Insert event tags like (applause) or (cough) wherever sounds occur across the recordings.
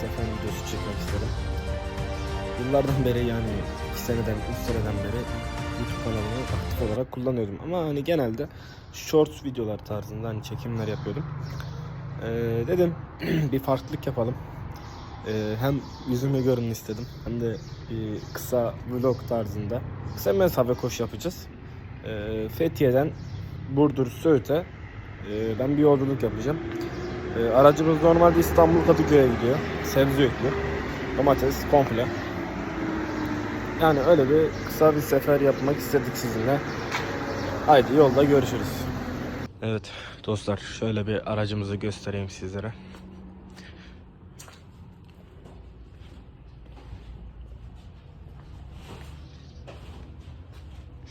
sefer videosu çekmek istedim. Yıllardan beri yani 2 seneden 3 seneden beri YouTube kanalımı aktif olarak kullanıyordum. Ama hani genelde short videolar tarzında hani çekimler yapıyordum. E, dedim (clears throat) bir farklılık yapalım. E, hem yüzümü görün istedim hem de bir kısa vlog tarzında kısa mesafe koşu yapacağız. E, Fethiye'den Burdur Söğüt'e e, ben bir yolculuk yapacağım. E, aracımız normalde İstanbul Kadıköy'e gidiyor. Sebze yüklü. Domates komple. Yani öyle bir kısa bir sefer yapmak istedik sizinle. Haydi yolda görüşürüz. Evet dostlar şöyle bir aracımızı göstereyim sizlere.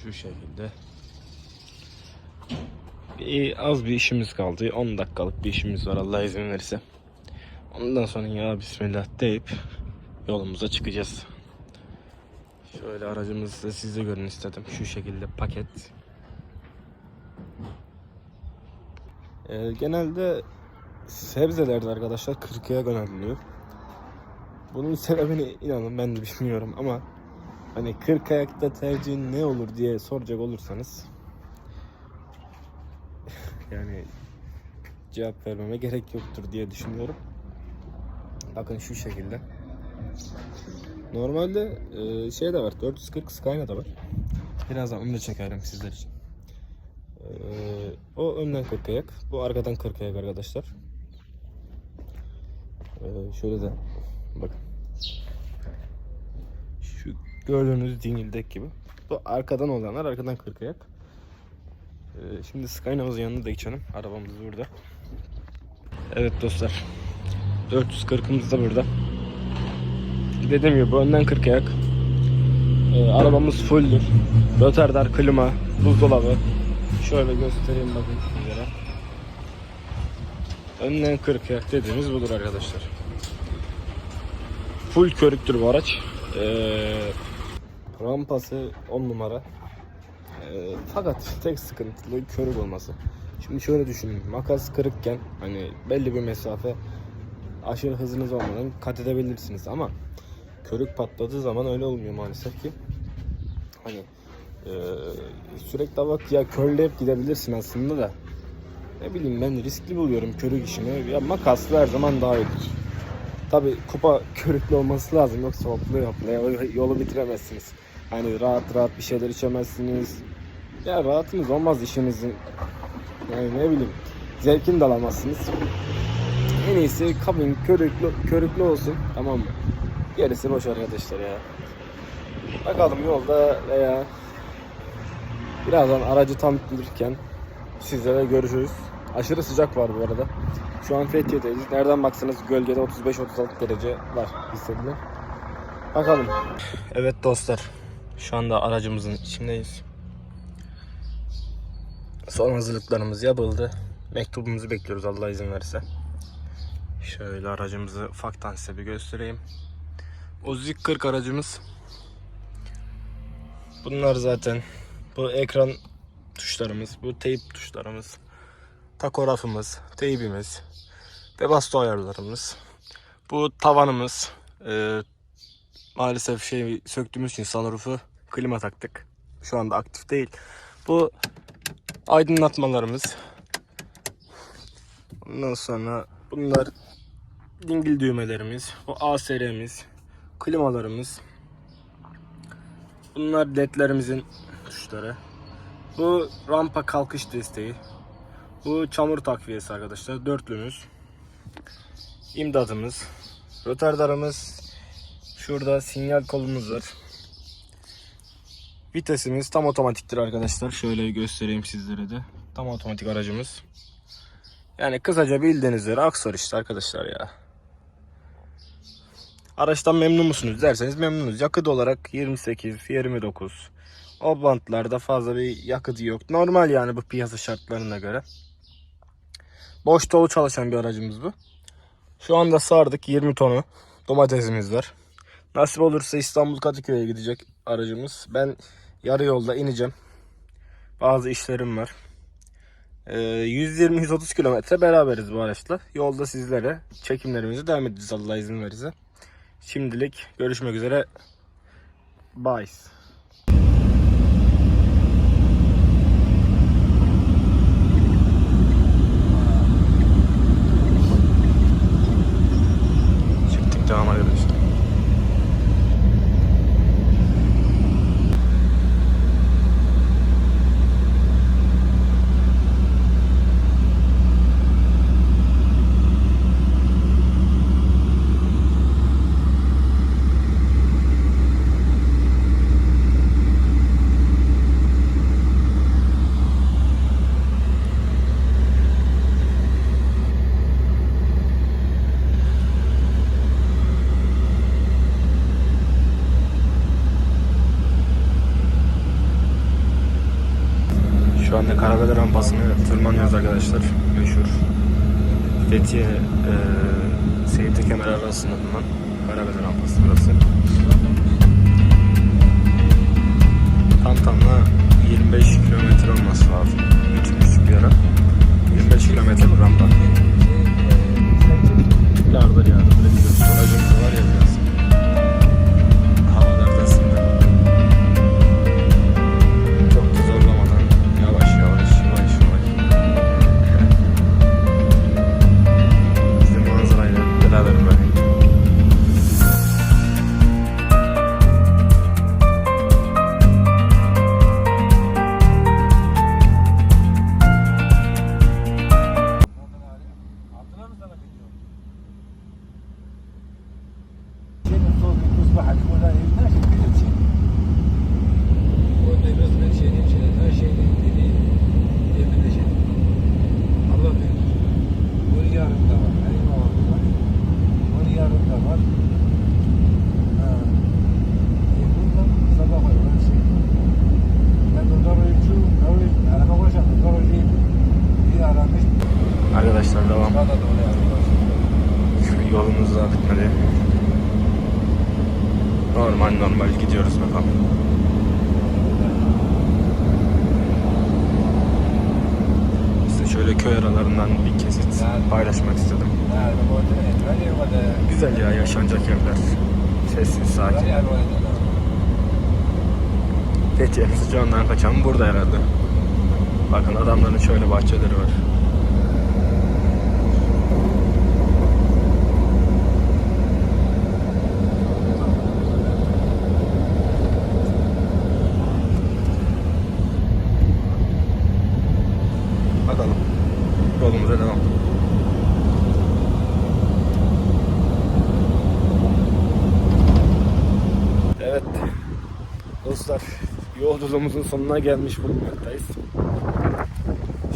Şu şekilde. Bir, az bir işimiz kaldı. 10 dakikalık bir işimiz var Allah izin verirse. Ondan sonra ya bismillah deyip yolumuza çıkacağız. Şöyle aracımızı da size görün istedim. Şu şekilde paket. Ee, genelde sebzelerde arkadaşlar 40'ya gönderiliyor. Bunun sebebini inanın ben de bilmiyorum ama hani 40 ayakta tercihin ne olur diye soracak olursanız yani cevap vermeme gerek yoktur diye düşünüyorum. Bakın şu şekilde. Normalde e, şey de var. 440 Skyna da var. Birazdan onu da çekerim sizler için. E, o önden 40 ayak. Bu arkadan 40 ayak arkadaşlar. E, şöyle de bakın. Şu gördüğünüz dingildek gibi. Bu arkadan olanlar arkadan 40 ayak. Ee, Şimdi Skyna'mızın yanına da geçelim. Arabamız burada. Evet dostlar. 440'ımız da burada. Dediğim gibi bu önden 40 ayak. Ee, arabamız fulldür. Rotardar, klima, buzdolabı. Şöyle göstereyim bakın sizlere. Önden 40 ayak dediğimiz budur arkadaşlar. Full körüktür bu araç. Ee, rampası 10 numara. Fakat tek sıkıntılı körük olması. Şimdi şöyle düşünün. Makas kırıkken hani belli bir mesafe aşırı hızınız olmadan kat edebilirsiniz ama körük patladığı zaman öyle olmuyor maalesef ki. Hani e, sürekli bak ya körleyip gidebilirsin aslında da ne bileyim ben riskli buluyorum körük işini. Ya makaslı her zaman daha iyidir. Tabi kupa körüklü olması lazım yoksa hoplaya hoplaya yolu bitiremezsiniz. Hani rahat rahat bir şeyler içemezsiniz. Ya rahatınız olmaz işinizin. Yani ne bileyim zevkini de alamazsınız. En iyisi kabin körüklü, körüklü olsun tamam mı? Gerisi boş arkadaşlar ya. Bakalım yolda veya birazdan aracı tanıtılırken sizlere görüşürüz. Aşırı sıcak var bu arada. Şu an Fethiye'deyiz. Nereden baksanız gölgede 35-36 derece var hissedilen. Bakalım. Evet dostlar. Şu anda aracımızın içindeyiz. Son hazırlıklarımız yapıldı. Mektubumuzu bekliyoruz Allah izin verirse. Şöyle aracımızı ufaktan size bir göstereyim. Ozik 40 aracımız. Bunlar zaten bu ekran tuşlarımız, bu teyp tuşlarımız, takografımız, teybimiz, Webasto ayarlarımız. Bu tavanımız. Ee, maalesef şey söktüğümüz için sunroof'u klima taktık. Şu anda aktif değil. Bu aydınlatmalarımız. Ondan sonra bunlar dingil düğmelerimiz, bu ASR'miz, klimalarımız. Bunlar ledlerimizin tuşları. Bu rampa kalkış desteği. Bu çamur takviyesi arkadaşlar. Dörtlümüz. İmdadımız. Rotardarımız. Şurada sinyal kolumuz var. Vitesimiz tam otomatiktir arkadaşlar. Şöyle göstereyim sizlere de. Tam otomatik aracımız. Yani kısaca bildiğiniz üzere Aksor işte arkadaşlar ya. Araçtan memnun musunuz derseniz memnunuz. Yakıt olarak 28, 29. O bantlarda fazla bir yakıtı yok. Normal yani bu piyasa şartlarına göre. Boş dolu çalışan bir aracımız bu. Şu anda sardık 20 tonu domatesimiz var. Nasip olursa İstanbul Kadıköy'e gidecek aracımız. Ben yarı yolda ineceğim. Bazı işlerim var. Ee, 120-130 kilometre beraberiz bu araçla. Yolda sizlere çekimlerimizi devam edeceğiz Allah izin verirse. Şimdilik görüşmek üzere. Bye. Çektik devam arkadaşlar. Şu anda Karabeli rampasını tırmanıyoruz arkadaşlar. Meşhur. Fethiye e, Seyitli Kemer arasında bulunan Karabeli rampası burası. Var. Ha. E bundan sabah var. Ben şey. Ben araba iyi aramış. Arkadaşlar devam. Yolumuz daha bitmedi. Normal normal gidiyoruz bakalım. Şöyle köy aralarından bir kesit paylaşmak istedim. Güzel ya yaşanacak evler. Sessiz, sakin. Fethiye sıcağından kaçan burada herhalde. Bakın adamların şöyle bahçeleri var. Bakalım. Yolumuza devam. Evet. Dostlar yolculuğumuzun sonuna gelmiş bulunmaktayız.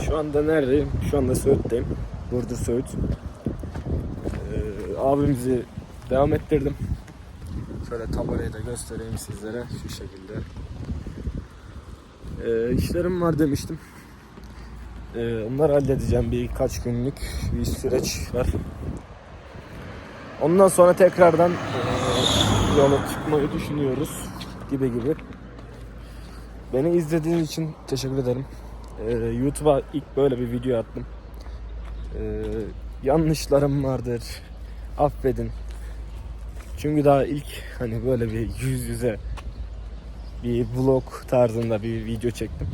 Şu anda neredeyim? Şu anda Söğüt'teyim. Burdur Söğüt. Ee, abimizi devam ettirdim. Şöyle tabelayı da göstereyim sizlere şu şekilde. Ee, işlerim var demiştim. Ee, onları halledeceğim birkaç günlük bir süreç var. Ondan sonra tekrardan eee, yola çıkmayı düşünüyoruz gibi gibi. Beni izlediğiniz için teşekkür ederim. Eee, YouTube'a ilk böyle bir video attım. Eee, yanlışlarım vardır. Affedin. Çünkü daha ilk hani böyle bir yüz yüze bir vlog tarzında bir video çektim.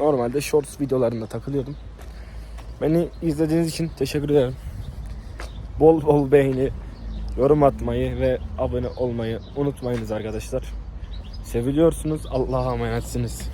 Normalde shorts videolarında takılıyordum. Beni izlediğiniz için teşekkür ederim. Bol bol beğeni, yorum atmayı ve abone olmayı unutmayınız arkadaşlar. Seviliyorsunuz. Allah'a emanetsiniz.